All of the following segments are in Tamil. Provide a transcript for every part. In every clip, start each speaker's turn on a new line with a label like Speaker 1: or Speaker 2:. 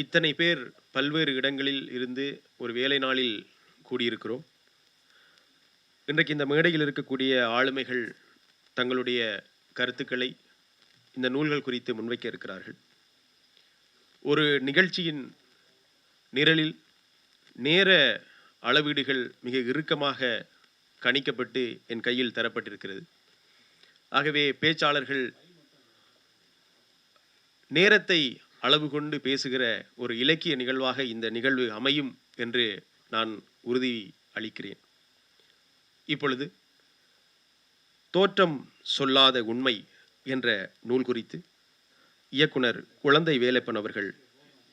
Speaker 1: இத்தனை பேர் பல்வேறு இடங்களில் இருந்து ஒரு வேலை நாளில் கூடியிருக்கிறோம். இன்றைக்கு இந்த மேடையில் இருக்கக்கூடிய ஆளுமைகள் தங்களுடைய கருத்துக்களை இந்த நூல்கள் குறித்து முன்வைக்க இருக்கிறார்கள். ஒரு நிகழ்ச்சியின் நிரலில் நேர அளவீடுகள் மிக இறுக்கமாக கணிக்கப்பட்டு என் கையில் தரப்பட்டிருக்கிறது. ஆகவே பேச்சாளர்கள் நேரத்தை அளவு கொண்டு பேசுகிற ஒரு இலக்கிய நிகழ்வாக இந்த நிகழ்வு அமையும் என்று நான் உறுதி அளிக்கிறேன். இப்பொழுது தோற்றம் சொல்லாத உண்மை என்ற நூல் குறித்து இயக்குனர் குழந்தை வேலப்பன் அவர்கள்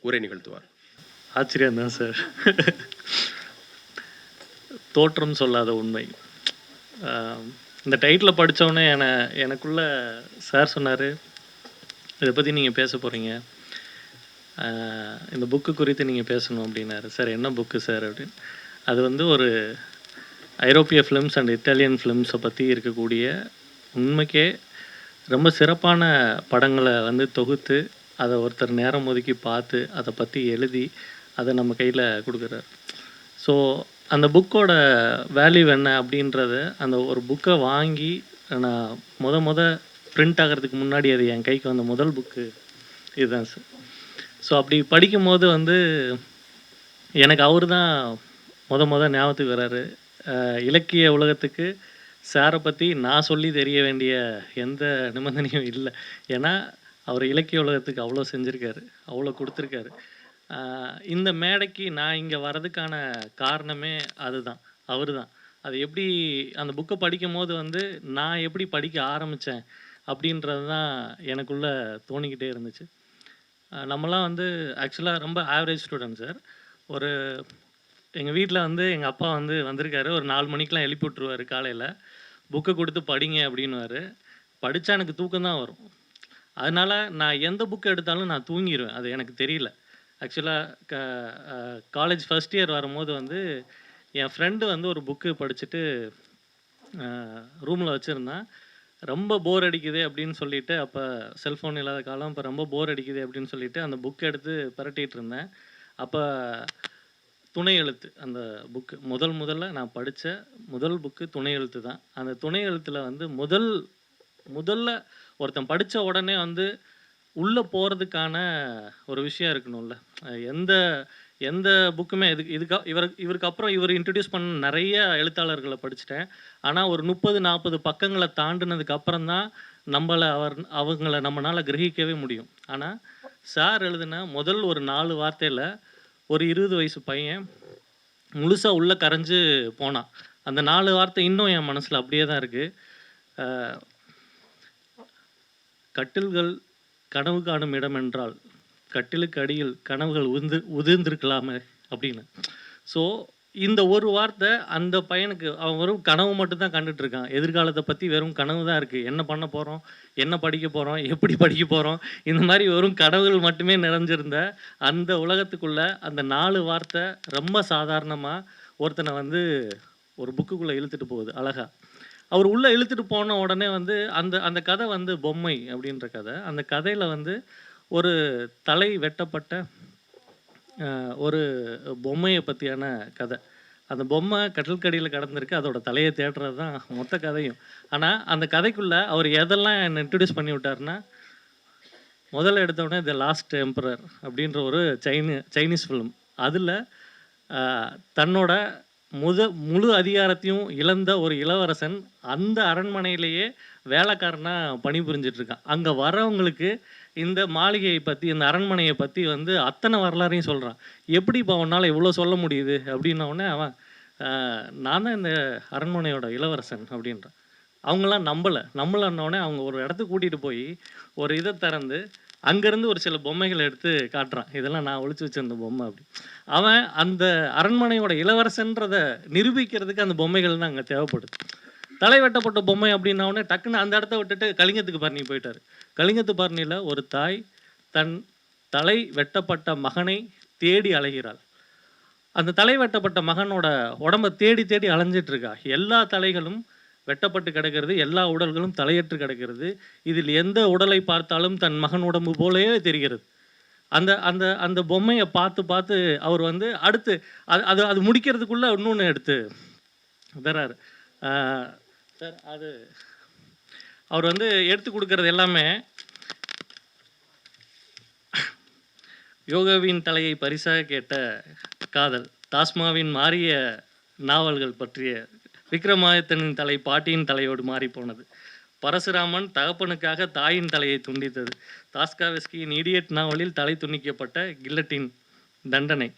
Speaker 1: உரை நிகழ்த்துவார்.
Speaker 2: ஆச்சரியம் தான் சார். தோற்றம் சொல்லாத உண்மை. இந்த டைட்டில் படித்தோடனே என எனக்குள்ள சார் சொன்னார் இதை பற்றி நீங்கள் பேச போகிறீங்க இந்த புக்கு குறித்து நீங்கள் பேசணும் அப்படின்னாரு. சார் என்ன புக்கு சார்? அப்படின்னு. அது வந்து ஒரு ஐரோப்பிய ஃபிலிம்ஸ் அண்ட் இட்டாலியன் ஃபிலிம்ஸை பற்றி இருக்கக்கூடிய உண்மைக்கே ரொம்ப சிறப்பான படங்களை வந்து தொகுத்து அதை ஒருத்தர் நேரம் ஒதுக்கி பார்த்து அதை பற்றி எழுதி அதை நம்ம கையில் கொடுக்குறாரு. ஸோ அந்த புக்கோட வேல்யூ என்ன அப்படின்றத அந்த ஒரு புக்கை வாங்கி நான் முத முத பிரிண்ட் ஆகிறதுக்கு முன்னாடி அது என் கைக்கு வந்த முதல் புக்கு இதுதான் சார். ஸோ அப்படி படிக்கும்போது வந்து எனக்கு அவர் தான் முத முத ஞாபகத்துக்கு வர்றாரு இலக்கிய உலகத்துக்கு சாரை பற்றி நான் சொல்லி தெரிய வேண்டிய எந்த நிபந்தனையும் இல்லை. ஏன்னா அவர் இலக்கிய உலகத்துக்கு அவ்வளோ செஞ்சுருக்காரு. அவ்வளோ கொடுத்துருக்காரு. இந்த மேடைக்கு நான் இங்கே வர்றதுக்கான காரணமே அதுதான். அவர் தான். அது எப்படி அந்த புக்கை படிக்கும் போது வந்து நான் எப்படி படிக்க ஆரம்பித்தேன் அப்படின்றது தான் எனக்குள்ளே தோணிக்கிட்டே இருந்துச்சு. நம்மலாம் வந்து ஆக்சுவலாக ரொம்ப ஆவரேஜ் ஸ்டூடெண்ட் சார் ஒரு எங்கள் வீட்டில் வந்து எங்கள் அப்பா வந்து வந்திருக்காரு. ஒரு நாலு மணிக்கெலாம் எழுப்பி விட்ருவாரு காலையில். புக்கை கொடுத்து படிங்க அப்படின்னுவார். படித்தா எனக்கு தூக்கம் தான் வரும். அதனால் நான் எந்த புக் எடுத்தாலும் நான் தூங்கிடுவேன் அது எனக்கு தெரியல. ஆக்சுவலாக க காலேஜ் ஃபஸ்ட் இயர் வரும்போது வந்து என் ஃப்ரெண்டு வந்து ஒரு புக்கு படிச்சுட்டு ரூமில் வச்சுருந்தான். ரொம்ப போர் அடிக்குது அப்படின்னு சொல்லிட்டு அப்போ செல்ஃபோன் இல்லாத காலம் இப்போ ரொம்ப போர் அடிக்குது அப்படின்னு சொல்லிட்டு அந்த புக் எடுத்து பரட்டிகிட்டு இருந்தேன். அப்போ துணை எழுத்து அந்த புக்கு முதல் முதல்ல நான் படித்த முதல் புக்கு துணை எழுத்து தான். அந்த துணை எழுத்தில் வந்து முதல் முதல்ல ஒருத்தன் படித்த உடனே வந்து உள்ளே போகிறதுக்கான ஒரு விஷயம் இருக்கணும்ல. எந்த எந்த புக்குமே இதுக்கு இதுக்கு இவர் இவருக்கு அப்புறம் இவர் இன்ட்ரடியூஸ் பண்ண நிறைய எழுத்தாளர்களை படிச்சிட்டேன். ஆனால் ஒரு முப்பது நாற்பது பக்கங்களை தாண்டினதுக்கு அப்புறம் தான் நம்மளை அவர் அவங்கள நம்மளால் கிரகிக்கவே முடியும். ஆனால் சார் எழுதின முதல் ஒரு நாலு வார்த்தையில் ஒரு இருபது வயசு பையன் முழுசாக உள்ளே கரைஞ்சு போனான். அந்த நாலு வார்த்தை இன்னும் என் மனசில் அப்படியே தான் இருக்குது கட்டில்கள் கனவு காணும் இடம் என்றால் கட்டிலுக்கு அடியில் கனவுகள் உதிர்ந்து உதிர்ந்திருக்கலாமே அப்படின்னு. ஸோ இந்த ஒரு வார்த்தை அந்த பையனுக்கு அவன் வெறும் கனவு மட்டும்தான் கண்டுட்டு இருக்கான் எதிர்காலத்தை பற்றி வெறும் கனவு தான் இருக்குது என்ன பண்ண போகிறோம் என்ன படிக்க போகிறோம் எப்படி படிக்க போகிறோம் இந்த மாதிரி வெறும் கனவுகள் மட்டுமே நிறைஞ்சிருந்த அந்த உலகத்துக்குள்ள அந்த நாலு வார்த்தை ரொம்ப சாதாரணமாக ஒருத்தனை வந்து ஒரு புக்குக்குள்ளே இழுத்துட்டு போகுது அழகா. அவர் உள்ளே இழுத்துட்டு போன உடனே வந்து அந்த அந்த கதை வந்து பொம்மை அப்படின்ற கதை. அந்த கதையில் வந்து ஒரு தலை வெட்டப்பட்ட ஒரு பொம்மையை பற்றியான கதை. அந்த பொம்மை கடற்கடியில் கடந்திருக்கு அதோட தலையை தேடுறது தான் மொத்த கதையும். ஆனால் அந்த கதைக்குள்ளே அவர் எதெல்லாம் என்னை இன்ட்ரடியூஸ் பண்ணி விட்டாருன்னா முதல்ல எடுத்தோடனே த லாஸ்ட் எம்பரர் அப்படின்ற ஒரு சைனி சைனீஸ் ஃபிலிம் அதில் தன்னோட முத முழு அதிகாரத்தையும் இழந்த ஒரு இளவரசன் அந்த அரண்மனையிலேயே வேலைக்காரனாக பணிபுரிஞ்சிட்ருக்கான் அங்கே வரவங்களுக்கு இந்த மாளிகையை பற்றி இந்த அரண்மனையை பற்றி வந்து அத்தனை வரலாறையும் சொல்கிறான் எப்படி இப்போ அவனால் இவ்வளோ சொல்ல முடியுது? அப்படின்னோடனே அவன் நான் தான் இந்த அரண்மனையோட இளவரசன் அப்படின்றான். அவங்களாம் நம்பலை. நம்பலன்னொடனே அவங்க ஒரு இடத்துக்கு கூட்டிகிட்டு போய் ஒரு இதை திறந்து அங்கேருந்து ஒரு சில பொம்மைகளை எடுத்து காட்டுறான். இதெல்லாம் நான் ஒழிச்சு வச்சிருந்த பொம்மை அப்படி. அவன் அந்த அரண்மனையோட இளவரசன்றதை நிரூபிக்கிறதுக்கு அந்த பொம்மைகள் தான் அங்கே தேவைப்படுது. தலை வெட்டப்பட்ட பொம்மை அப்படின்ன உடனே டக்குன்னு அந்த இடத்த விட்டுட்டு கலிங்கத்துக்கு பரணி போயிட்டாரு. கலிங்கத்து பரணியில் ஒரு தாய் தன் தலை வெட்டப்பட்ட மகனை தேடி அலைகிறாள். அந்த தலை வெட்டப்பட்ட மகனோட உடம்ப தேடி தேடி அலைஞ்சிட்டு இருக்கா. எல்லா தலைகளும் வெட்டப்பட்டு கிடக்கிறது எல்லா உடல்களும் தலையற்று கிடக்கிறது. இதில் எந்த உடலை பார்த்தாலும் தன் மகன் உடம்பு போலவே தெரிகிறது. அந்த அந்த அந்த பொம்மையை பார்த்து பார்த்து அவர் வந்து அடுத்து அது அது அது முடிக்கிறதுக்குள்ளே இன்னொன்று எடுத்து தராரு சார் அது அவர் வந்து எடுத்து கொடுக்கறது எல்லாமே யோகாவின் தலையை பரிசாக கேட்ட காதல் தாஸ்மாவின் மாறிய நாவல்கள் பற்றிய விக்ரமாதித்தனின் தலை பாட்டியின் தலையோடு மாறி போனது பரசுராமன் தகப்பனுக்காக தாயின் தலையை துண்டித்தது. தாஸ்காவெஸ்கியின் இடியட் நாவலில் தலை துண்டிக்கப்பட்ட கில்லட்டின் தண்டனை.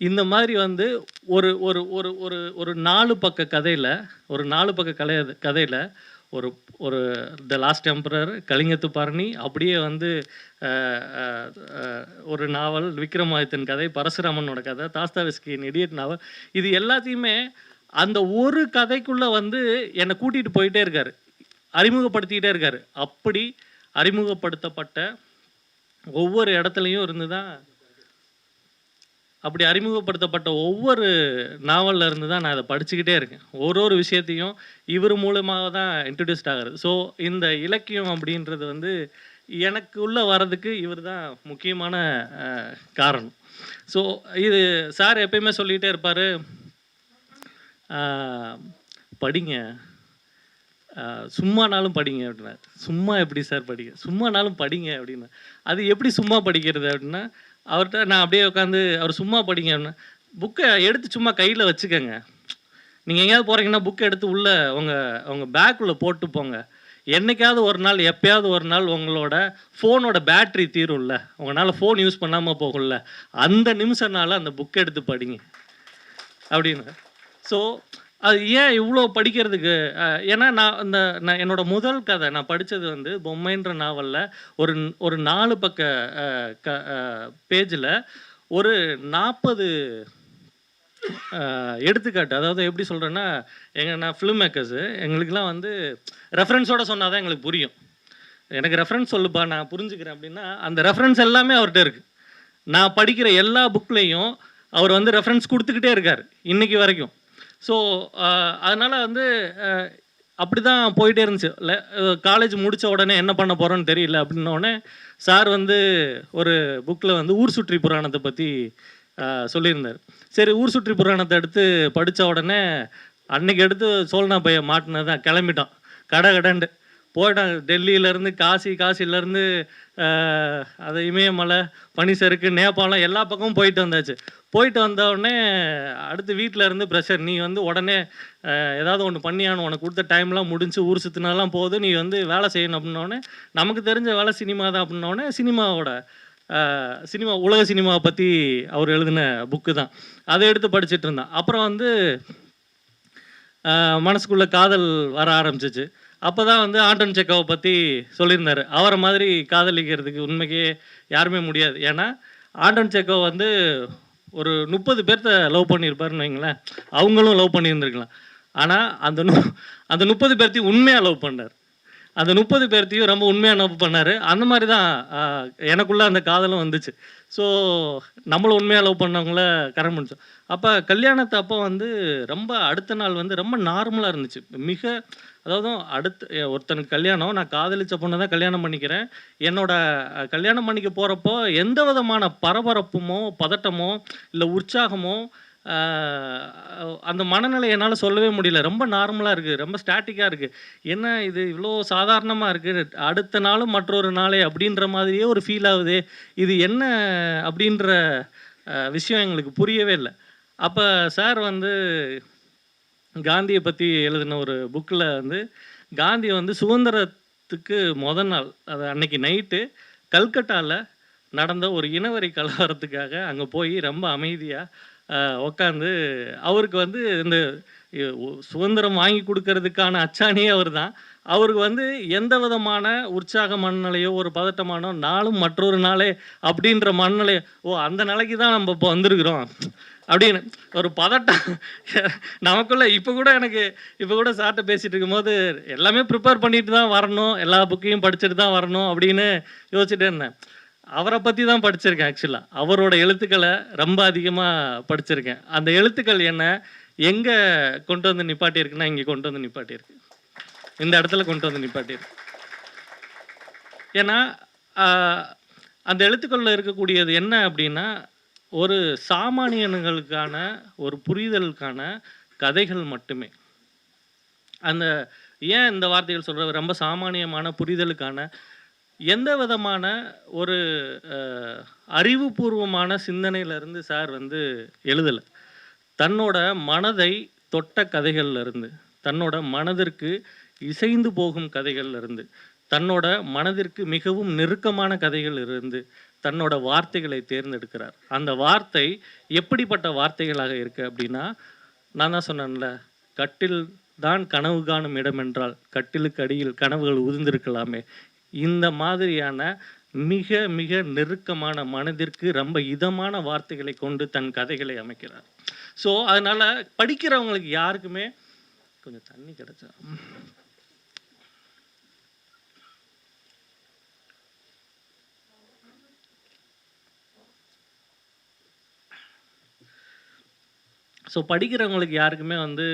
Speaker 2: இந்த மாதிரி வந்து ஒரு ஒரு ஒரு ஒரு ஒரு நாலு பக்க கதையில் ஒரு நாலு பக்க கலை கதையில் ஒரு ஒரு த லாஸ்ட் எம்பரர் கலிங்கத்து பரணி அப்படியே வந்து ஒரு நாவல் விக்ரமாதித்தன் கதை பரசுராமனோட கதை தாஸ்தாவிஸ்கின் இடியட் நாவல் இது எல்லாத்தையுமே அந்த ஒரு கதைக்குள்ளே வந்து என்னை கூட்டிகிட்டு போயிட்டே இருக்கார். அறிமுகப்படுத்திக்கிட்டே இருக்கார். அப்படி அறிமுகப்படுத்தப்பட்ட ஒவ்வொரு இடத்துலையும் இருந்து தான் அப்படி அறிமுகப்படுத்தப்பட்ட ஒவ்வொரு நாவலில் இருந்து தான் நான் அதை படிச்சுக்கிட்டே இருக்கேன். ஒரு ஒரு விஷயத்தையும் இவர் மூலமாக தான் இன்ட்ரடியூஸ்ட் ஆகுறது. ஸோ இந்த இலக்கியம் அப்படின்றது வந்து எனக்கு உள்ள வர்றதுக்கு இவர் தான் முக்கியமான காரணம். ஸோ இது சார் எப்பயுமே சொல்லிகிட்டே இருப்பார் படிங்க. சும்மானாலும் படிங்க அப்படின்னா சும்மா எப்படி சார் படிங்க? சும்மானாலும் படிங்க அப்படின்னா அது எப்படி சும்மா படிக்கிறது அப்படின்னா அவர்கிட்ட நான் அப்படியே உட்காந்து அவர் சும்மா படிங்க புக்கை எடுத்து சும்மா கையில் வச்சுக்கோங்க. நீங்கள் எங்கேயாவது போகிறீங்கன்னா புக்கை எடுத்து உள்ளே உங்கள் உங்கள் பேக்குள்ளே போட்டு போங்க. என்னைக்காவது ஒரு நாள் எப்பயாவது ஒரு நாள் உங்களோட ஃபோனோட பேட்டரி தீரும்ல. உங்களால் ஃபோன் யூஸ் பண்ணாமல் போகும்ல. அந்த நிமிஷம்னால அந்த புக்கை எடுத்து படிங்க. அப்படின்னு. ஸோ அது ஏன் இவ்வளோ படிக்கிறதுக்கு? அஹ், ஏன்னா நான் இந்த நான் என்னோட முதல் கதை நான் படித்தது வந்து பொம்மைன்ற நாவலில் ஒரு ஒரு நாலு பக்க அஹ், க பேஜில் ஒரு நாற்பது எடுத்துக்காட்டு அதாவது எப்படி சொல்கிறேன்னா எங்கள் நான் ஃபிலிம் மேக்கர்ஸு எங்களுக்கெல்லாம் வந்து ரெஃபரன்ஸோட சொன்னால் தான் எங்களுக்கு புரியும். எனக்கு ரெஃபரன்ஸ் சொல்லுப்பா நான் புரிஞ்சுக்கிறேன் அப்படின்னா அந்த ரெஃபரன்ஸ் எல்லாமே அவர்கிட்ட இருக்குது நான் படிக்கிற எல்லா புக்லேயும் அவர் வந்து ரெஃபரன்ஸ் கொடுத்துக்கிட்டே இருக்கார் இன்னைக்கு வரைக்கும். ஸோ அதனால் வந்து அப்படி தான் போயிட்டே இருந்துச்சு. காலேஜ் முடித்த உடனே என்ன பண்ண போகிறோன்னு தெரியல அப்படின்ன உடனே சார் வந்து ஒரு புக்கில் வந்து ஊர் சுற்றி புராணத்தை பற்றி சொல்லியிருந்தார். சரி ஊர் சுற்றி புராணத்தை எடுத்து படித்த உடனே அன்னைக்கு எடுத்து சோழனா பையன் மாட்டினது தான் கிளம்பிட்டான். கடை கடண்டு போயிட்டாங்க டெல்லியிலேருந்து காசி காசிலேருந்து அது இமயமலை பனிசருக்கு நேபாளம் எல்லா பக்கமும் போயிட்டு வந்தாச்சு. போயிட்டு வந்த அடுத்து வீட்டில் இருந்து ப்ரெஷர் நீ வந்து உடனே ஏதாவது ஒன்று பண்ணியானு உனக்கு கொடுத்த டைம்லாம் முடிஞ்சு ஊர் சுற்றினாலாம் போகுது. நீ வந்து வேலை செய்யணும் அப்படின்னோடனே நமக்கு தெரிஞ்ச வேலை சினிமா தான் அப்படின்னோடனே சினிமாவோட சினிமா உலக சினிமாவை பற்றி அவர் எழுதின புக்கு தான். அதை எடுத்து படிச்சிட்டு இருந்தான். அப்புறம் வந்து மனசுக்குள்ளே காதல் வர ஆரம்பிச்சிச்சு. அப்போ தான் வந்து ஆண்டன் செக்கோவை பற்றி சொல்லியிருந்தார். அவரை மாதிரி காதலிக்கிறதுக்கு உண்மைக்கே யாருமே முடியாது. ஏன்னா ஆண்டன் செக்கோ வந்து ஒரு முப்பது பேர்த்த லவ் பண்ணியிருப்பாருன்னு வைங்களேன். அவங்களும் லவ் பண்ணியிருந்துருக்கலாம். ஆனால் அந்த நு அந்த முப்பது பேர்த்தையும் உண்மையாக லவ் பண்ணார். அந்த முப்பது பேர்த்தையும் ரொம்ப உண்மையாக லவ் பண்ணார். அந்த மாதிரி தான் எனக்குள்ளே அந்த காதலும் வந்துச்சு. ஸோ நம்மளும் உண்மையாக லவ் பண்ணவங்கள கரம் முடிச்சோம் அப்போ கல்யாணத்தை அப்போ வந்து ரொம்ப அடுத்த நாள் வந்து ரொம்ப நார்மலாக இருந்துச்சு. மிக அதாவது அடுத்து ஒருத்தனுக்கு கல்யாணம் நான் காதலிச்ச பொண்ணை தான் கல்யாணம் பண்ணிக்கிறேன். என்னோட கல்யாணம் பண்ணிக்க போகிறப்போ எந்த விதமான பரபரப்புமோ பதட்டமோ இல்லை உற்சாகமோ அந்த மனநிலை என்னால் சொல்லவே முடியல. ரொம்ப நார்மலாக இருக்குது ரொம்ப ஸ்டாட்டிக்காக இருக்குது என்ன இது இவ்வளோ சாதாரணமாக இருக்குது அடுத்த நாளும் மற்றொரு நாளே அப்படின்ற மாதிரியே ஒரு ஃபீல் ஆகுது. இது என்ன அப்படின்ற விஷயம் எங்களுக்கு புரியவே இல்லை. அப்போ சார் வந்து காந்தியை பற்றி எழுதின ஒரு புக்கில் வந்து காந்தி வந்து சுதந்திரத்துக்கு முத நாள் அது அன்னைக்கு நைட்டு கல்கட்டாவில் நடந்த ஒரு இனவரி கலவரத்துக்காக அங்கே போய் ரொம்ப அமைதியாக உட்காந்து அவருக்கு வந்து இந்த சுதந்திரம் வாங்கி கொடுக்கறதுக்கான அச்சாணியே அவர் தான் அவருக்கு வந்து எந்த விதமான உற்சாக மனநிலையோ ஒரு பதட்டமானோ நாளும் மற்றொரு நாளே அப்படின்ற மனநிலையோ ஓ அந்த நிலைக்கு தான் நம்ம இப்போ வந்திருக்கிறோம். அப்படின்னு ஒரு பதட்டம். நமக்குள்ள இப்போ கூட எனக்கு இப்போ கூட சார்ட்ட பேசிகிட்டு இருக்கும்போது எல்லாமே ப்ரிப்பேர் பண்ணிட்டு தான் வரணும். எல்லா புக்கையும் படிச்சுட்டு தான் வரணும் அப்படின்னு யோசிச்சுட்டே இருந்தேன். அவரை பற்றி தான் படிச்சிருக்கேன் ஆக்சுவலாக அவரோட எழுத்துக்களை ரொம்ப அதிகமாக படிச்சிருக்கேன். அந்த எழுத்துக்கள் என்ன எங்கே கொண்டு வந்து நிப்பாட்டியிருக்குன்னா இங்கே கொண்டு வந்து நிப்பாட்டியிருக்கு. இந்த இடத்துல கொண்டு வந்து நிப்பாட்டியிருக்கு. ஏன்னா அந்த எழுத்துக்களில் இருக்கக்கூடியது என்ன அப்படின்னா ஒரு சாமானியன்களுக்கான ஒரு புரிதலுக்கான கதைகள் மட்டுமே. அந்த ஏன் இந்த வார்த்தைகள் சொல்கிற ரொம்ப சாமானியமான புரிதலுக்கான எந்த விதமான ஒரு அறிவுபூர்வமான சிந்தனையிலிருந்து சார் வந்து எழுதலை. தன்னோட மனதை தொட்ட கதைகள்ல இருந்து தன்னோட மனதிற்கு இசைந்து போகும் கதைகள்ல இருந்து தன்னோட மனதிற்கு மிகவும் நெருக்கமான கதைகள் இருந்து தன்னோட வார்த்தைகளை தேர்ந்தெடுக்கிறார். அந்த வார்த்தை எப்படிப்பட்ட வார்த்தைகளாக இருக்கு அப்படின்னா நான் தான் சொன்னேன்ல கட்டில் தான் கனவு காணும் இடம் என்றால் கட்டிலுக்கு அடியில் கனவுகள் உதிர்ந்திருக்கலாமே இந்த மாதிரியான மிக மிக நெருக்கமான மனதிற்கு ரொம்ப இதமான வார்த்தைகளை கொண்டு தன் கதைகளை அமைக்கிறார். ஸோ அதனால படிக்கிறவங்களுக்கு யாருக்குமே கொஞ்சம் தண்ணி கிடைச்சா. ஸோ படிக்கிறவங்களுக்கு யாருக்குமே வந்து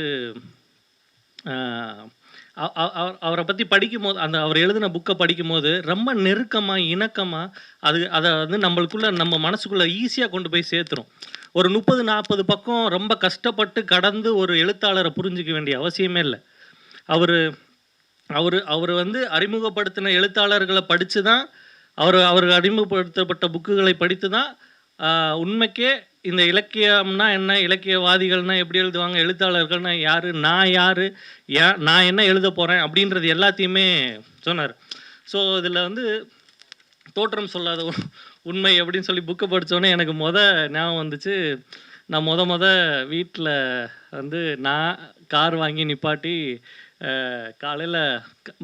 Speaker 2: ஆஹ், அவரை பற்றி படிக்கும் போது அந்த அவர் எழுதின புக்கை படிக்கும்போது ரொம்ப நெருக்கமாக இணக்கமாக அது அதை வந்து நம்மளுக்குள்ள நம்ம மனசுக்குள்ளே ஈஸியாக கொண்டு போய் சேர்த்துரும். ஒரு முப்பது நாற்பது பக்கம் ரொம்ப கஷ்டப்பட்டு கடந்து ஒரு எழுத்தாளரை புரிஞ்சிக்க வேண்டிய அவசியமே இல்லை. அவர் அவர் அவர் வந்து அறிமுகப்படுத்தின எழுத்தாளர்களை படித்து தான் அவர் அவர் அறிமுகப்படுத்தப்பட்ட புக்குகளை படித்து தான் உண்மைக்கே இந்த இலக்கியம்னா என்ன? இலக்கியவாதிகள்னா எப்படி எழுதுவாங்க? எழுத்தாளர்கள்னா யார்? நான் யார்? ஏன் நான் என்ன எழுத போகிறேன் அப்படின்றது எல்லாத்தையுமே சொன்னார். ஸோ இதில் வந்து தோற்றம் சொல்லாத உண்மை அப்படின்னு சொல்லி புக்கை படித்தோன்னே எனக்கு மொத ஞாபகம் வந்துச்சு. நான் மொத மொத வீட்டில் வந்து நான் கார் வாங்கி நிப்பாட்டி காலையில்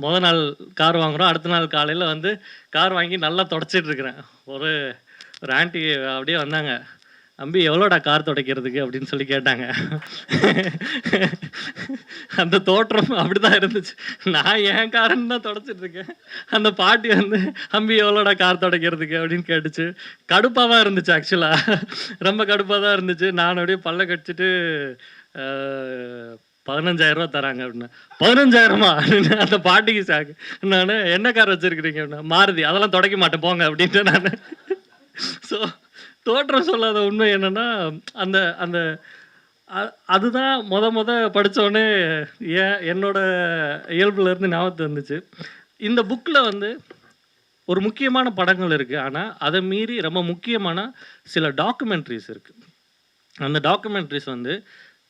Speaker 2: மொதல் நாள் கார் வாங்குகிறோம் அடுத்த நாள் காலையில் வந்து கார் வாங்கி நல்லா தொடச்சிட்ருக்கிறேன் ஒரு ஒரு ஆண்டி அப்படியே வந்தாங்க. அம்பி எவ்வளோடா கார் துடைக்கிறதுக்கு அப்படின்னு சொல்லி கேட்டாங்க. அந்த தோற்றம் அப்படிதான் இருந்துச்சு. நான் ஏன் காரன்னு தான் தொடச்சிட்டு இருக்கேன். அந்த பாட்டி வந்து அம்பி எவ்வளோடா கார் துடைக்கிறதுக்கு? அப்படின்னு கேட்டுச்சு. கடுப்பாக தான் இருந்துச்சு ஆக்சுவலாக ரொம்ப கடுப்பாக தான் இருந்துச்சு. நான் அப்படியே பல்ல கடிச்சிட்டு அஹ், பதினஞ்சாயிரம் ரூபா தராங்க அப்படின்னா. பதினஞ்சாயிரமா? அப்படின்னு. அந்த பாட்டிக்கு சாக்கு நான் என்ன கார் வச்சிருக்கிறீங்க? அப்படின்னா. மாருதி அதெல்லாம் துடைக்க மாட்டேன் போங்க அப்படின்ட்டு நான். ஸோ தோற்றம் சொல்லாத உண்மை என்னன்னா அந்த அந்த அதுதான் மொத மொத படித்தோடனே ஏன் என்னோட இயல்புல இருந்து ஞாபகத்து வந்துச்சு. இந்த புக்கில் வந்து ஒரு முக்கியமான படங்கள் இருக்குது ஆனால் அதை மீறி ரொம்ப முக்கியமான சில டாக்குமெண்ட்ரிஸ் இருக்குது அந்த டாக்குமெண்ட்ரிஸ் வந்து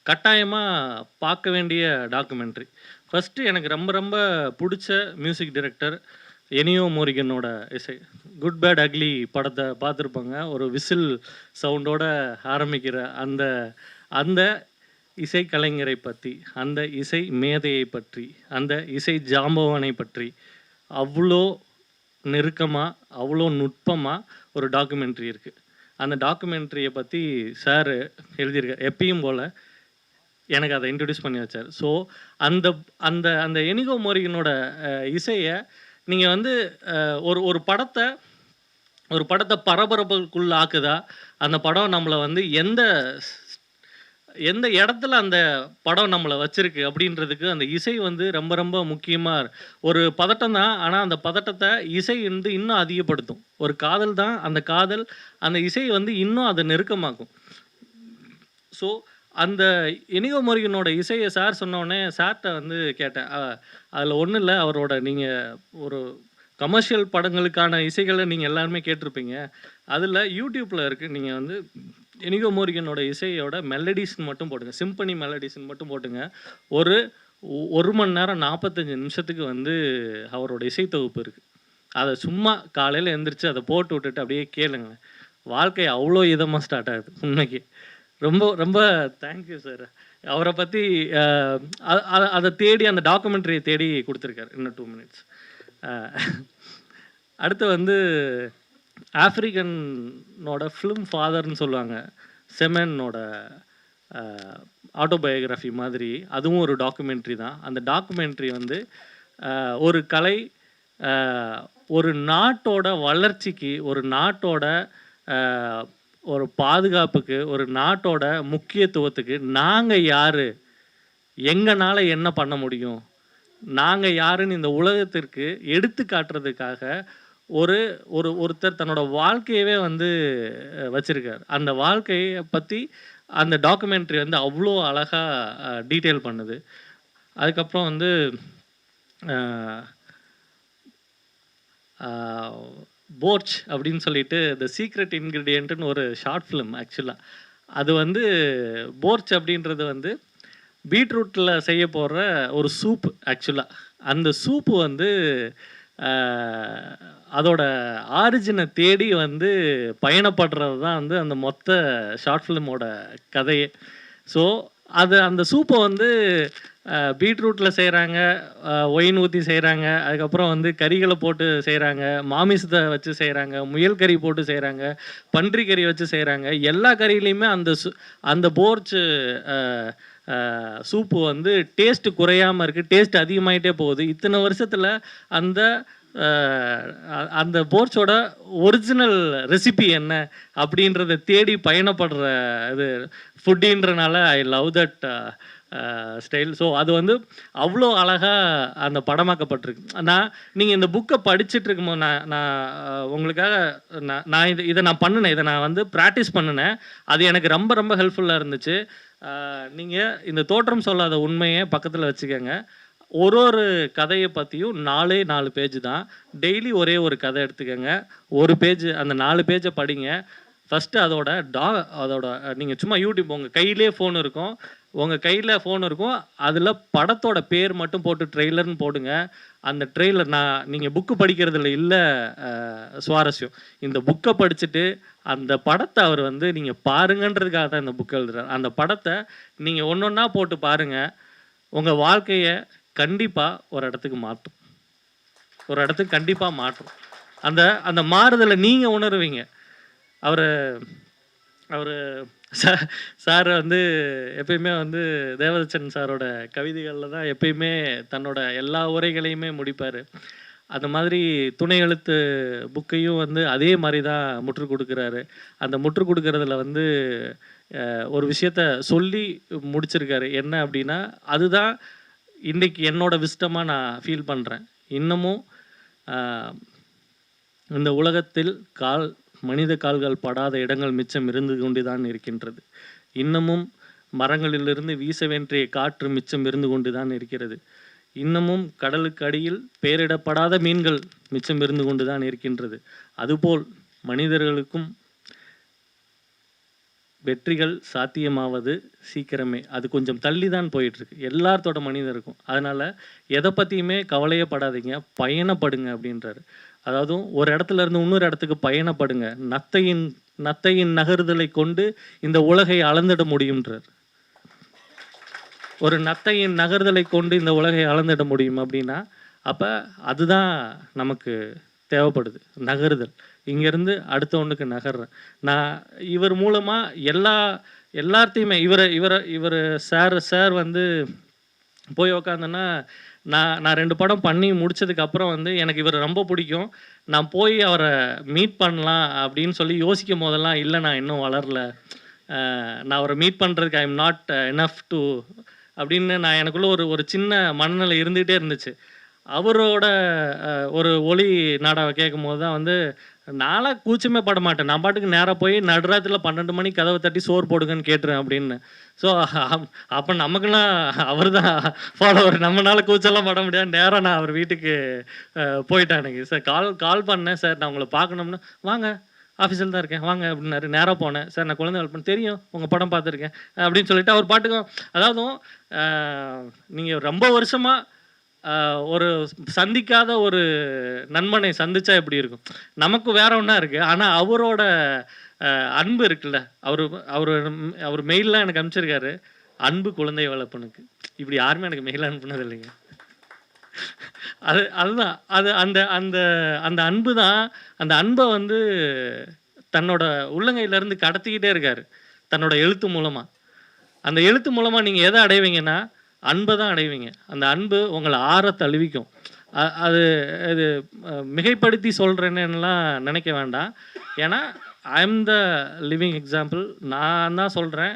Speaker 2: கட்டாயமாக பார்க்க வேண்டிய டாக்குமெண்ட்ரி ஃபஸ்ட்டு எனக்கு ரொம்ப ரொம்ப பிடிச்ச மியூசிக் டிரெக்டர் எனியோ மோரிகனோட இசை. குட் பேட் அக்லி படத்தை பார்த்துருப்பாங்க. ஒரு விசில் சவுண்டோட ஆரம்பிக்கிற அந்த அந்த இசை கலைஞரை பற்றி அந்த இசை மேதையை பற்றி அந்த இசை ஜாம்பவனை பற்றி அவ்வளோ நெருக்கமாக அவ்வளோ நுட்பமாக ஒரு டாக்குமெண்ட்ரி இருக்குது அந்த டாக்குமெண்ட்ரியை பற்றி சார் எழுதியிருக்கார். எப்பயும் போல் எனக்கு அதை இன்ட்ரடியூஸ் பண்ணி வச்சார். ஸோ அந்த அந்த அந்த எனிகோ மோரிகனோட இசையை நீங்கள் வந்து ஒரு ஒரு படத்தை ஒரு படத்தை பரபரப்புக்குள்ள ஆக்குதா? அந்த படம் நம்மளை வந்து எந்த எந்த இடத்துல அந்த படம் நம்மளை வச்சிருக்கு அப்படின்றதுக்கு அந்த இசை வந்து ரொம்ப ரொம்ப முக்கியமாக ஒரு பதட்டம் தான் ஆனால் அந்த பதட்டத்தை இசை வந்து இன்னும் அதிகப்படுத்தும். ஒரு காதல் தான் அந்த காதல் அந்த இசை வந்து இன்னும் அதை நெருக்கமாக்கும். ஸோ அந்த இனிகோ முருகனோட இசையை சார் சொன்னோடனே சார்கிட்ட வந்து கேட்டேன். அதில் ஒன்றும் இல்லை அவரோட நீங்கள் ஒரு கமர்ஷியல் படங்களுக்கான இசைகளை நீங்கள் எல்லாருமே கேட்டிருப்பீங்க. அதில் யூடியூப்பில் இருக்குது நீங்கள் வந்து இனிகோ மோரிகனோட இசையோட மெலடிஸ்ன்னு மட்டும் போட்டுங்க. சிம்பனி மெலடிஸ்ன்னு மட்டும் போட்டுங்க. ஒரு ஒரு மணி நேரம் நாற்பத்தஞ்சு நிமிஷத்துக்கு வந்து அவரோட இசை தொகுப்பு இருக்குது அதை சும்மா காலையில் எழுந்திரிச்சு அதை போட்டு விட்டுட்டு அப்படியே கேளுங்க வாழ்க்கை அவ்வளோ இதமாக ஸ்டார்ட் ஆகுது. உண்மைக்கு. ரொம்ப ரொம்ப தேங்க்யூ சார் அவரை பற்றி அதை தேடி அந்த டாக்குமெண்ட்ரியை தேடி கொடுத்துருக்காரு இன்னும் டூ மினிட்ஸ் அடுத்து வந்து ஆப்ரிக்கனோட ஃபிலிம் ஃபாதர்னு சொல்லுவாங்க. செமனோட ஆட்டோபயோகிராஃபி மாதிரி அதுவும் ஒரு டாக்குமெண்ட்ரி தான். அந்த டாக்குமெண்ட்ரி வந்து ஒரு கலை ஒரு நாட்டோட வளர்ச்சிக்கு ஒரு நாட்டோட ஒரு பாதுகாப்புக்கு ஒரு நாட்டோட முக்கியத்துவத்துக்கு நாங்கள் யார்? எங்கனால என்ன பண்ண முடியும்? நாங்கள் யாருன்னு இந்த உலகத்திற்கு எடுத்து காட்டுறதுக்காக ஒரு ஒரு ஒருத்தர் தன்னோட வாழ்க்கையவே வந்து வச்சுருக்கார். அந்த வாழ்க்கையை பற்றி அந்த டாக்குமெண்ட்ரி வந்து அவ்வளோ அழகாக டீட்டெயில் பண்ணுது. அதுக்கப்புறம் வந்து போர்ச் அப்படின்னு சொல்லிட்டு த சீக்ரெட் இன்க்ரீடியன்ட்னு ஒரு ஷார்ட் ஃபிலிம் ஆக்சுவலாக அது வந்து போர்ச் அப்படின்றது வந்து பீட்ரூட்டில் செய்ய போகிற ஒரு சூப் ஆக்சுவலாக அந்த சூப்பு வந்து அதோட ஆரிஜினை தேடி வந்து பயணப்படுறது தான் வந்து அந்த மொத்த ஷார்ட் ஃபிலிமோட கதையே. ஸோ அது அந்த சூப்பை வந்து பீட்ரூட்டில் செய்கிறாங்க ஒயின் ஊற்றி செய்கிறாங்க அதுக்கப்புறம் வந்து கறிகளை போட்டு செய்கிறாங்க மாமிசத்தை வச்சு செய்கிறாங்க முயல் கறி போட்டு செய்கிறாங்க பன்றி கறி வச்சு செய்கிறாங்க எல்லா கறியிலையுமே அந்த சு அந்த போர்ச்சு சூப்பு வந்து டேஸ்ட்டு குறையாமல் இருக்குது டேஸ்ட் அதிகமாயிட்டே போகுது. இத்தனை வருஷத்தில் அந்த அந்த போர்ச்சோட ஒரிஜினல் ரெசிபி என்ன அப்படின்றத தேடி பயணப்படுற இது ஃபுட்டின்றனால I love that style so அது வந்து அவ்வளோ அழகாக அந்த படமாக்கப்பட்டிருக்கு. நான் நீங்கள் இந்த புக்கை படிச்சுட்டு இருக்கும்போது நான் நான் உங்களுக்காக நான் நான் இது இதை நான் பண்ணினேன். இதை நான் வந்து ப்ராக்டிஸ் பண்ணினேன். அது எனக்கு ரொம்ப ரொம்ப ஹெல்ப்ஃபுல்லாக இருந்துச்சு. நீங்கள் இந்த தோற்றம் சொல்லாத உண்மையை பக்கத்தில் வச்சுக்கோங்க. ஒரு ஒரு கதையை பற்றியும் நாலே நாலு பேஜ் தான். டெய்லி ஒரே ஒரு கதை எடுத்துக்கோங்க. ஒரு பேஜ் அந்த நாலு பேஜை படிங்க. ஃபஸ்ட்டு அதோட டா அதோட நீங்கள் சும்மா யூடியூப் உங்கள் கையிலே ஃபோன் இருக்கும். உங்கள் கையில் ஃபோன் இருக்கும். அதில் படத்தோட பேர் மட்டும் போட்டு ட்ரெய்லர்னு போடுங்க. அந்த ட்ரெய்லர் நான் நீங்கள் புக்கு படிக்கிறதுல இல்லை சுவாரஸ்யம். இந்த புக்கை படிச்சுட்டு அந்த படத்தை அவர் வந்து நீங்கள் பாருங்கன்றதுக்காக தான் இந்த புக்கை எழுதுறாரு. அந்த படத்தை நீங்கள் ஒன்று ஒன்றா போட்டு பாருங்கள் உங்கள் வாழ்க்கையை கண்டிப்பாக ஒரு இடத்துக்கு மாற்றும். ஒரு இடத்துக்கு கண்டிப்பாக மாற்றும். அந்த அந்த மாறுதலை நீங்கள் உணருவீங்க. அவர் அவர் சார் வந்து எப்பயுமே வந்து தேவதச்சன் சாரோட கவிதைகளில் தான் எப்பயுமே தன்னோட எல்லா உரைகளையுமே முடிப்பார். அந்த மாதிரி துணை எழுத்து புக்கையும் வந்து அதே மாதிரி தான் முற்று கொடுக்குறாரு. அந்த முற்று கொடுக்கறதுல வந்து ஒரு விஷயத்த சொல்லி முடிச்சிருக்காரு. என்ன அப்படின்னா அதுதான் இன்றைக்கு என்னோடய விஸ்டமாக நான் ஃபீல் பண்ணுறேன் இன்னமும் இந்த உலகத்தில் கால் மனித கால்கள் படாத இடங்கள் மிச்சம் இருந்து கொண்டுதான் இருக்கின்றது. இன்னமும் மரங்களிலிருந்து வீச வேண்டிய காற்று மிச்சம் இருந்து கொண்டுதான் இருக்கிறது. இன்னமும் கடலுக்கு அடியில் பெயரிடப்படாத மீன்கள் மிச்சம் இருந்து கொண்டுதான் இருக்கின்றது. அதுபோல் மனிதர்களுக்கும் வெற்றிகள் சாத்தியமாவது சீக்கிரமே. அது கொஞ்சம் தள்ளி தான் போயிட்டுருக்கு. எல்லாத்தோட மனிதருக்கும். அதனால் எதை பற்றியுமே கவலையே படாதீங்க பயணப்படுங்க அப்படின்றாரு. அதாவது ஒரு இடத்துல இருந்து இன்னொரு இடத்துக்கு பயணப்படுங்க. நத்தையின் நத்தையின் நகருதலை கொண்டு இந்த உலகை அளந்திட முடியுன்றார் ஒரு நத்தையின் நகர்தலை கொண்டு இந்த உலகை அளந்திட முடியும் அப்படின்னா அப்போ அதுதான் நமக்கு தேவைப்படுது நகருதல். இங்கேருந்து அடுத்த ஒன்றுக்கு நகர்றேன். நான் இவர் மூலமாக எல்லா எல்லாத்தையுமே இவரை இவரை இவர் சார் சார் வந்து போய் உக்காந்தேன்னா நான் நான் ரெண்டு படம் பண்ணி முடிச்சதுக்கப்புறம் வந்து எனக்கு இவர் ரொம்ப பிடிக்கும். நான் போய் அவரை மீட் பண்ணலாம் அப்படின்னு சொல்லி யோசிக்கும் போதெல்லாம் இல்லை நான் இன்னும் வளரல. நான் அவரை மீட் பண்ணுறதுக்கு I am not enough to அப்படின்னு நான் எனக்குள்ளே ஒரு ஒரு சின்ன மனநிலை இருந்துகிட்டே இருந்துச்சு. அவரோட ஒரு ஒளி நாடகம் கேட்கும் போது தான் வந்து நானாக கூச்சமே பட மாட்டேன். நான் பாட்டுக்கு நேராக போய் நடுராத்திரில பன்னெண்டு மணி கதவை தட்டி சோறு போடுங்கன்னு கேட்டுருவேன் அப்படின்னு. ஸோ அப்போ நமக்குலாம் அவர் தான் ஃபாலோவர் நம்மளால கூச்செல்லாம் பட முடியாது. நேராக நான் அவர் வீட்டுக்கு போயிட்டேன் சார் கால் கால் பண்ணேன் சார். நான் உங்களை பார்க்கணும்னு. வாங்க ஆஃபீஸில் தான் இருக்கேன். வாங்க அப்படின்னாரு. நேராக போனேன். சார் நான் குழந்தை பண்ண தெரியும். உங்கள் படம் பார்த்துருக்கேன். அப்படின்னு சொல்லிட்டு அவர் பாட்டுக்கும் அதாவது நீங்கள் ரொம்ப வருஷமாக ஒரு சந்திக்காத ஒரு நண்பனை சந்திச்சா எப்படி இருக்கும்? நமக்கு வேற ஒன்றா இருக்கு. ஆனால் அவரோட அன்பு இருக்குல்ல. அவர் அவர் அவர் மெயிலெலாம் எனக்கு அனுப்பிச்சிருக்காரு. அன்பு குழந்தை வளர்ப்பனுக்கு. இப்படி யாருமே எனக்கு மெயில் அனுப்புனது இல்லைங்க. அது அதுதான். அது அந்த அந்த அந்த அன்பு தான் அந்த அன்பை வந்து தன்னோட உள்ளங்கையிலேருந்து கடத்திக்கிட்டே இருக்காரு. தன்னோட எழுத்து மூலமாக அந்த எழுத்து மூலமாக நீங்கள் எதை அடைவீங்கன்னா அன்பை தான் அடைவீங்க. அந்த அன்பு உங்களை ஆற தழுவிக்கும். அது அது மிகைப்படுத்தி சொல்கிறேன்னுலாம் நினைக்க வேண்டாம். ஏன்னா I am the living example நான் தான் சொல்கிறேன்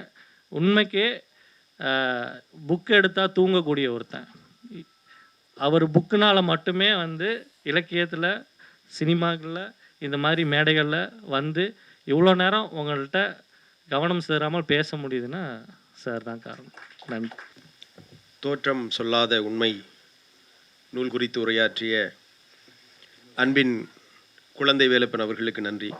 Speaker 2: உண்மைக்கே புக் எடுத்தால் தூங்கக்கூடிய ஒருத்தன். அவர் புக்குனால் மட்டுமே வந்து இலக்கியத்தில் சினிமாக்களில் இந்த மாதிரி மேடைகளில் வந்து இவ்வளோ நேரம் உங்கள்கிட்ட கவனம் சேராமல் பேச முடியுதுன்னா சார் தான் காரணம். நன்றி.
Speaker 1: தோற்றம் சொல்லாத உண்மை நூல் குறித்து உரையாற்றிய அன்பின் குழந்தை வேலப்பன் அவர்களுக்கு நன்றி.